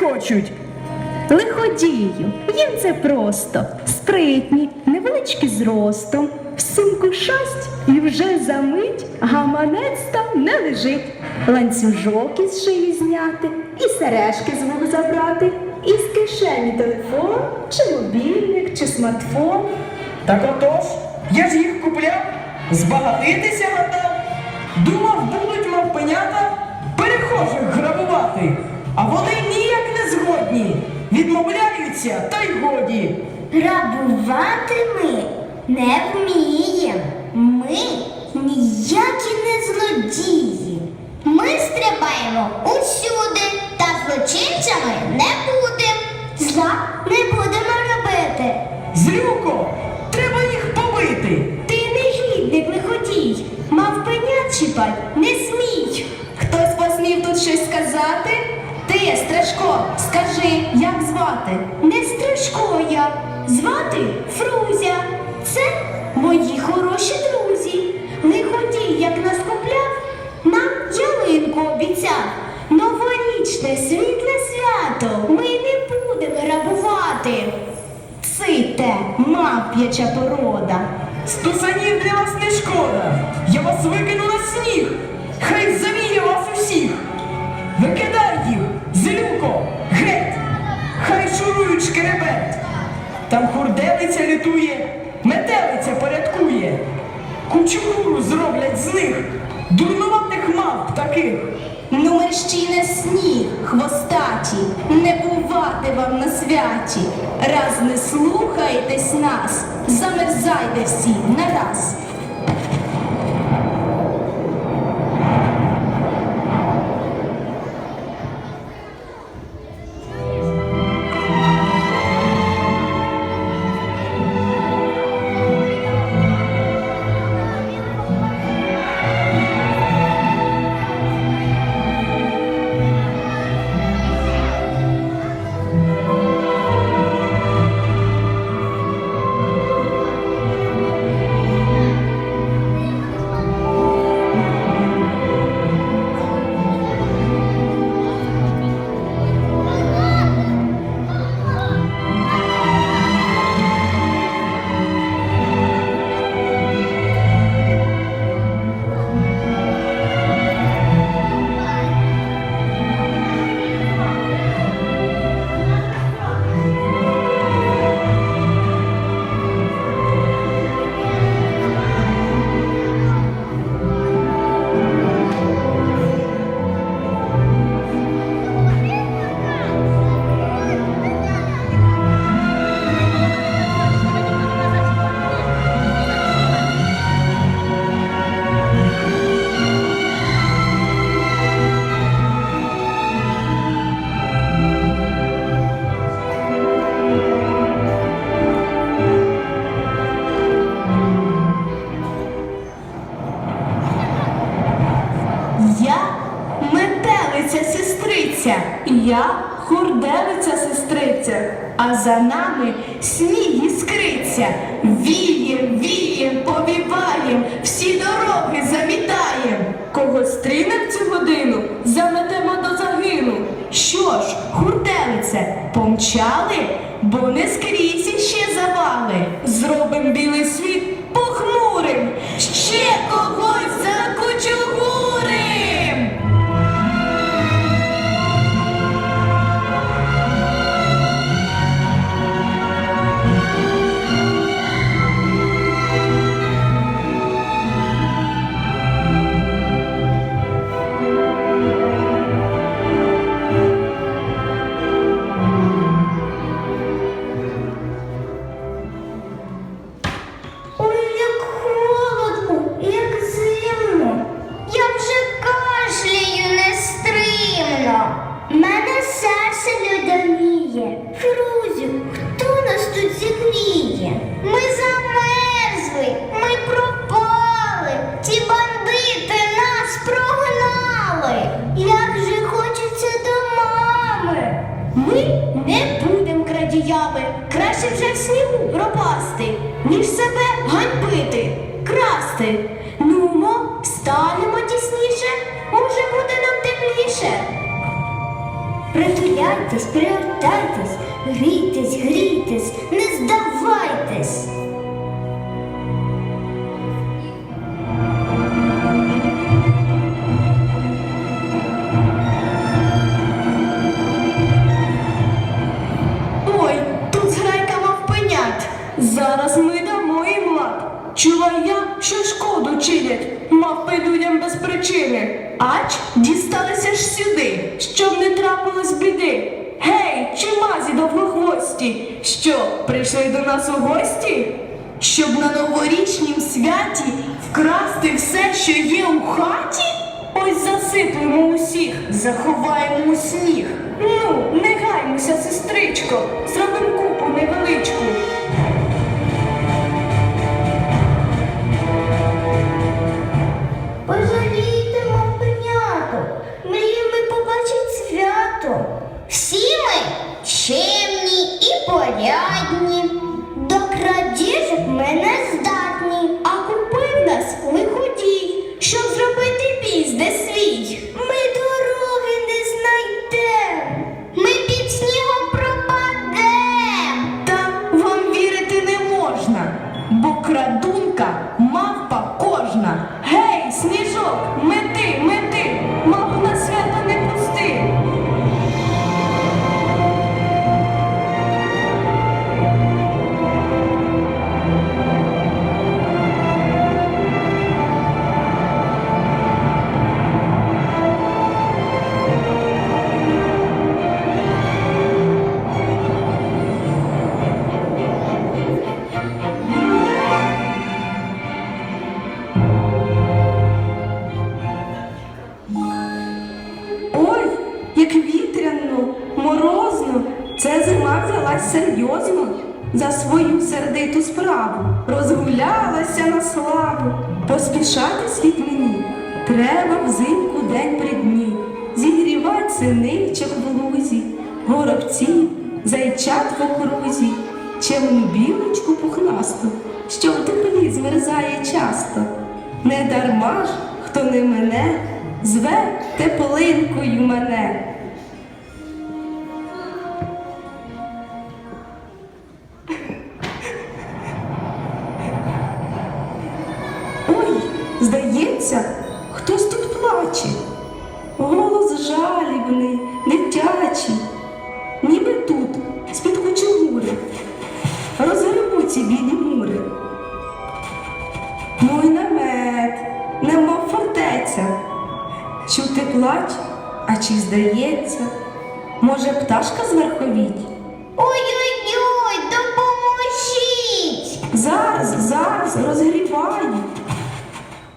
хочуть. Лиходію, їм це просто. Спритні, невеличкі зростом. В сумку шасть і вже за мить гаманець там не лежить. Ланцюжок із шиї зняти, і сережки з вух забрати, і з кишені телефон, чи мобільник, чи смартфон. Так отож, я ж їх купляв, збагатитися гадав. Думав, будуть мавпенята перехожих грабувати, а вони згодні. Відмовляються, та й годі. Грабувати ми не вміємо. Ми ніякі не злодії. Ми стрибаємо усюди та злочинцями не будемо. Зла не будемо робити. Злюко, треба їх побити. Ти негідник, лиходій, мав пенят чіпать, не смій. Хтось посмів тут щось сказати? Ти, Страшко, скажи, як звати? Не Страшко я. Звати Фрузя. Це мої хороші друзі. Лиходій, як нас купляв, нам ялинку обіцяв. Новорічне світле свято. Ми не будемо грабувати. Ците, мавп'яча порода. Стусанів для вас не шкода. Я вас викину на сніг. Хай завіє вас усіх. Викидай Там курделиця літує, метелиця порядкує. Кучугуру зроблять з них, дурнуватих мав таких. Ну мерщіне сніг, хвостаті, не бувати вам на святі. Раз не слухаєтесь нас, замерзайте всі нараз. Зробим світ похмурим, ще краще вже в снігу пропасти, ніж себе ганьбити, красти. Нумо, станемо тісніше, може буде нам тепліше. Притуляйтесь, пригортайтесь, грійтесь, грійтесь, не здавайтесь. Зараз ми дамо їм лад. Чула я, що шкоду чинять, мавпи людям без причини. Ач, дісталися ж сюди, щоб не трапилось біди. Гей, чимазі довгохвості, що прийшли до нас у гості? Щоб на новорічнім святі вкрасти все, що є у хаті? Ось засиплемо усіх, заховаємо у сніг. Ну, не гаймося, сестричко, зробимо купу невеличку. Чемні і порядні. Поспішати світ мені. Треба взимку день при дні. Зігрівать синичок в лузі, горобців, зайчат в окрузі, чемну білочку пухнасту, що в теплі змерзає часто. Не дарма ж, хто не мене, зве теплинкою мене. Чи здається, може пташка зверховіть? Ой-ой-ой, допоможіть! Зараз, зараз розгріваю.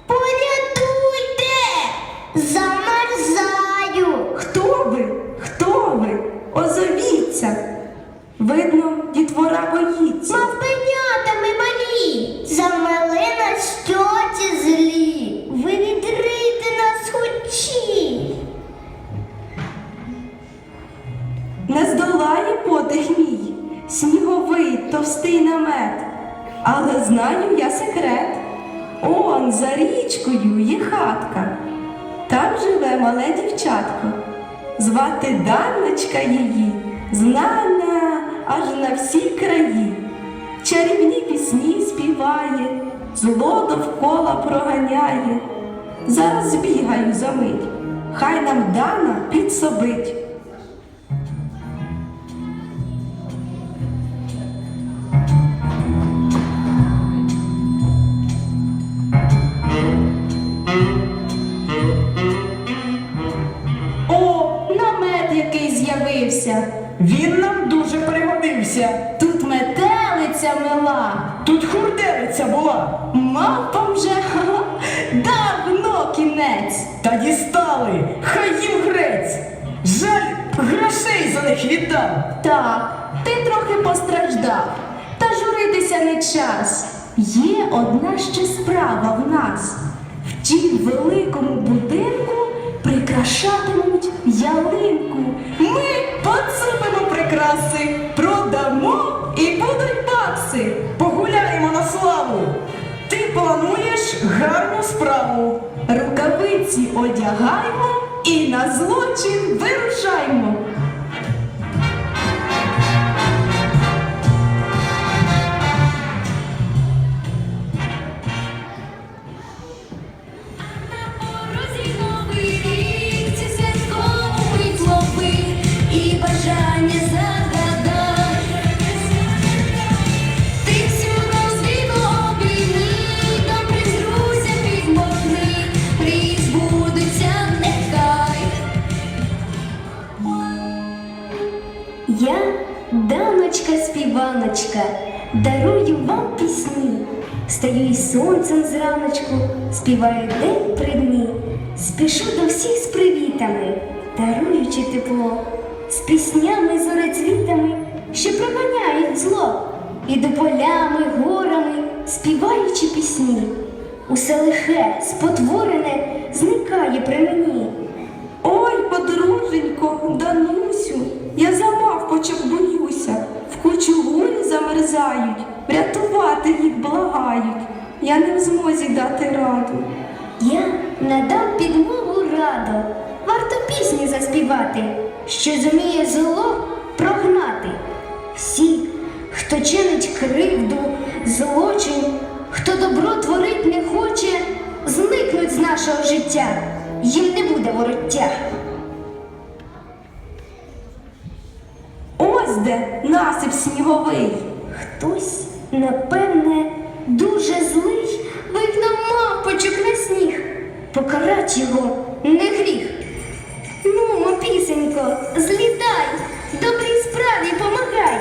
Порятуйте! Замерзаю! Хто ви? Хто ви? Озовіться. Видно, дітвора боїться. Але знаю я секрет. Он за річкою є хатка. Там живе мале дівчатко. Звати Данночка її, знана аж на всі краї. Чарівні пісні співає, зло довкола проганяє. Зараз збігаю за мить, хай нам Дана підсобить. Час. Є одна ще справа в нас. В тім великому будинку прикрашатимуть ялинку. Ми поцупимо прикраси, продамо і будуть бакси. Погуляємо на славу. Ти плануєш гарну справу. Рукавиці одягаємо і на злочин вирушаємо. Я, даночка співаночка, дарую вам пісні. Стаю із сонцем зраночку, співаю день при дні. Спішу до всіх з привітами, даруючи тепло, з піснями зорецвітами, що проганяють зло, іду полями, горами, співаючи пісні. Усе лихе, спотворене зникає при мені. Ой, подруженько, Данусю, я за мавпочок боюся. В кучу гулі замерзають, врятувати їх благають. Я не в змозі дати раду. Я надам підмогу раду, варто пісні заспівати, що зуміє зло прогнати. Всі, хто чинить кривду, злочин, хто добро творить не хоче, зникнуть з нашого життя, їм не буде вороття. Ось де насип сніговий. Хтось, напевне, дуже злий, вигнав мавпочок на сніг. Покарать його не гріх. Ну, пісенько, злітай, добрій справі помагай.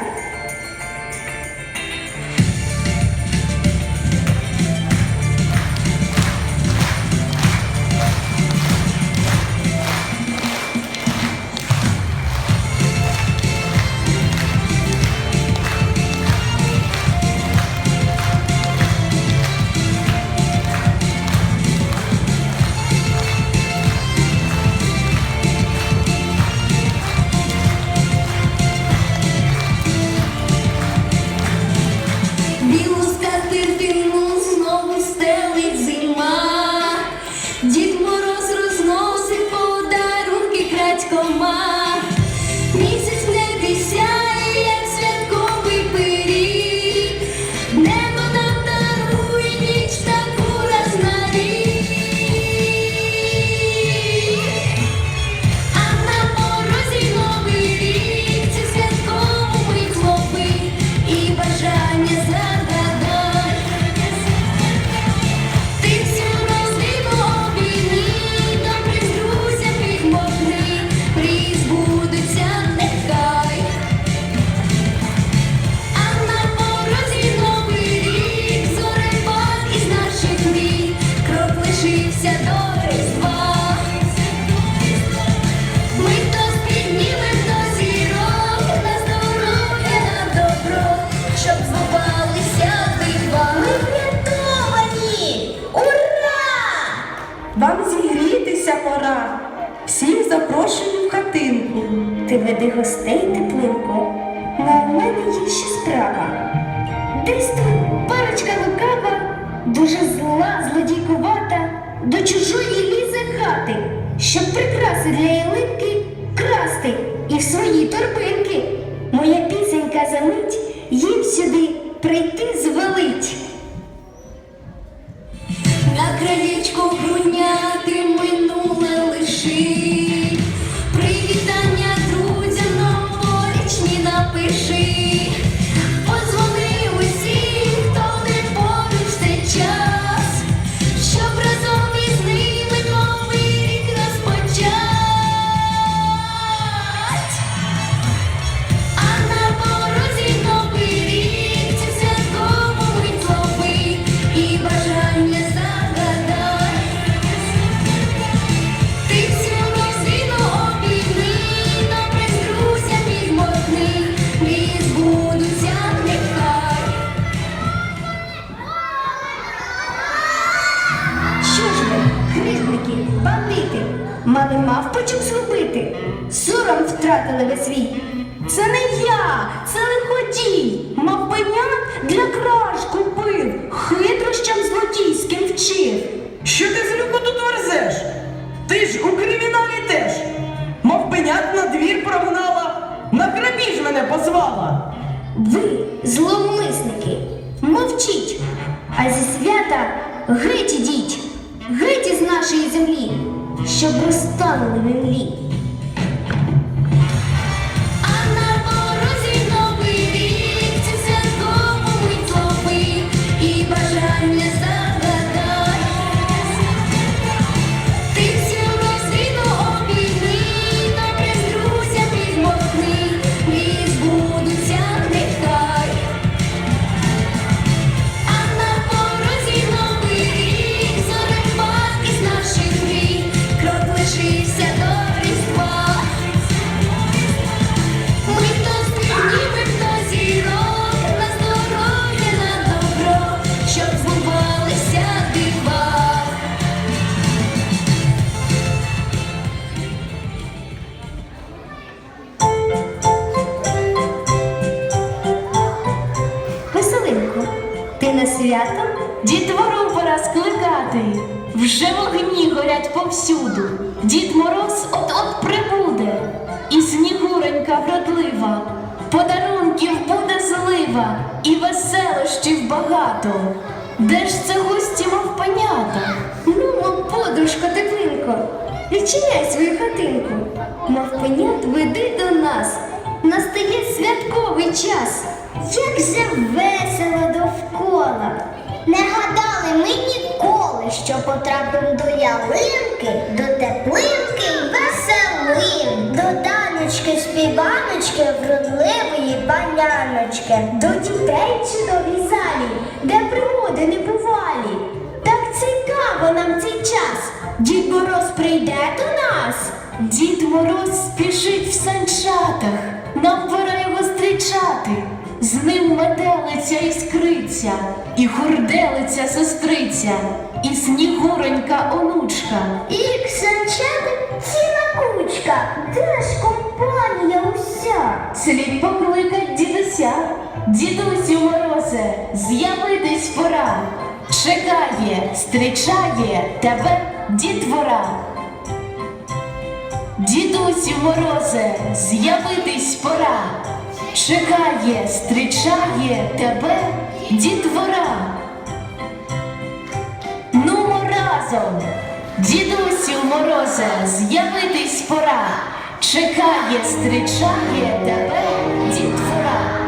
Вам зігрітися пора. Всіх запрошую в хатинку. Ти веди гостей теплинко, на мене є ще справа. Десь тут парочка лукава, дуже зла, злодійкувата, до чужої лізе хати, щоб прикраси для ялинки красти і в свої торбинки. Моя пісенька за мить їм сюди прийти звелить. Розтанули в імлі. А багато. Де ж це гості мов панята? Ну, подружко теплинко, відчиняй свою хатинку. Мавпенят веди до нас. Настає святковий час. Як же весело довкола. Не гадали ми ніколи, що потрапимо до ялинки, до теплинки веселин, до таночки, співаночки, вродливої паняночки, до дітей чудовій залі, де пригоди не бувалі. Так цікаво нам цей час. Дід Мороз прийде до нас. Дід Мороз спішить в санчатах, нам пора його зустрічати. З ним метелиця іскриця, і хурделиця сестриця, і снігуронька онучка. І ксанчати ціла кучка, де ж компанія уся? Слід покликать дідуся, дідусю морозе, з'явитись пора. Чекає, зустрічає тебе дітвора. Дідусю морозе, з'явитись пора. Чекає, зустрічає тебе дітвора. Нумо разом, дідусю морозе, з'явитись пора. Чекає, зустрічає тебе дітвора.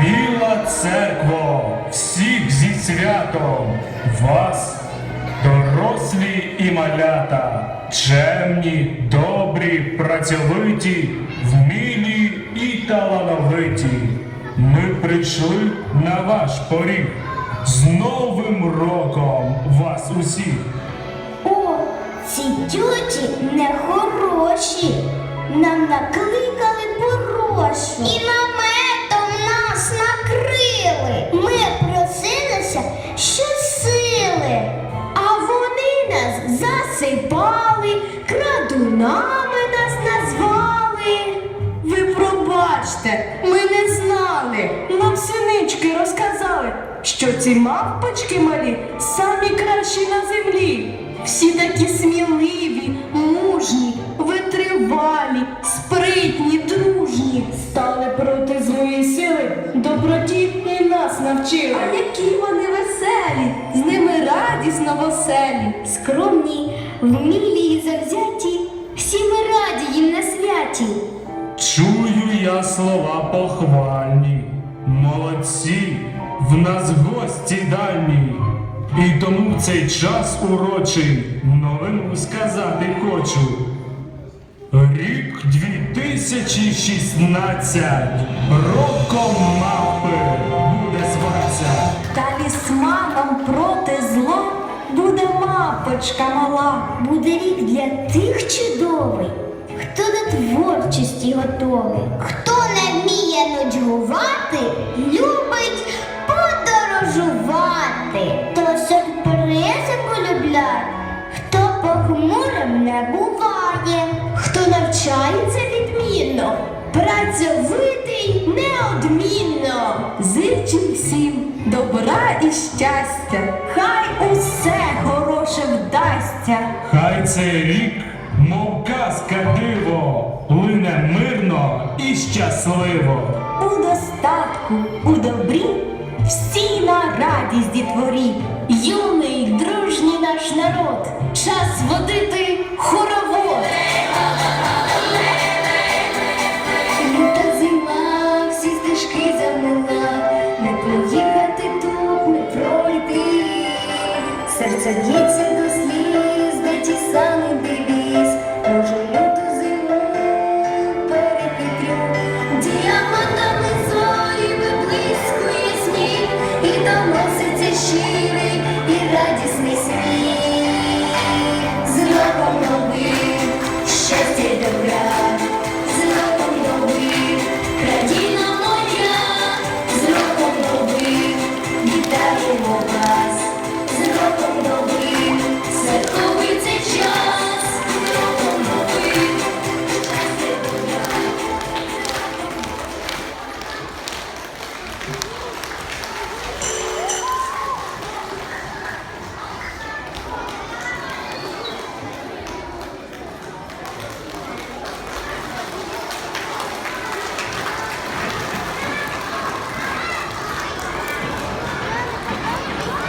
Біла церкво, всіх зі святом, вас, дорослі і малята, чемні, добрі, працьовиті, вмілі і талановиті. Ми прийшли на ваш поріг з Новим роком вас усіх. О, ці тьоті нехороші. Нам накликали пороші. І наметом нас накрили. Ми просилися щосили. А вони нас засипали, крадунами нас назвали. Ви пробачте, ми не. Нам синички розказали, що ці мавпочки малі самі кращі на землі. Всі такі сміливі, мужні, витривалі, спритні, дружні. Стали проти злої сили, доброті і нас навчили. А які вони веселі, з ними радісно в оселі. Скромні, вмілі і завзяті, всі ми раді їм на святі. Чую я слова похвальні, молодці, в нас гості дальні. І тому в цей час урочий новину сказати хочу. Рік 2016 роком мавпи буде зватися. Талісманом проти зла буде мапочка мала. Буде рік для тих чудовий, хто до творчості готовий, хто не вміє нудьгувати, любить подорожувати, то сюрпризи полюбляє, хто похмурим не буває, хто навчається відмінно, працьовитий неодмінно. Зичу всім добра і щастя, хай усе хороше вдасться. Хай цей рік, мов казка диво, лине мирно і щасливо. У достатку, у добрі, всі на радість дітворі. Юний, дружній наш народ, час водити хоровод. Люта зима, всі стежки замила, не проїхати тут, не пройти. Серце б'ється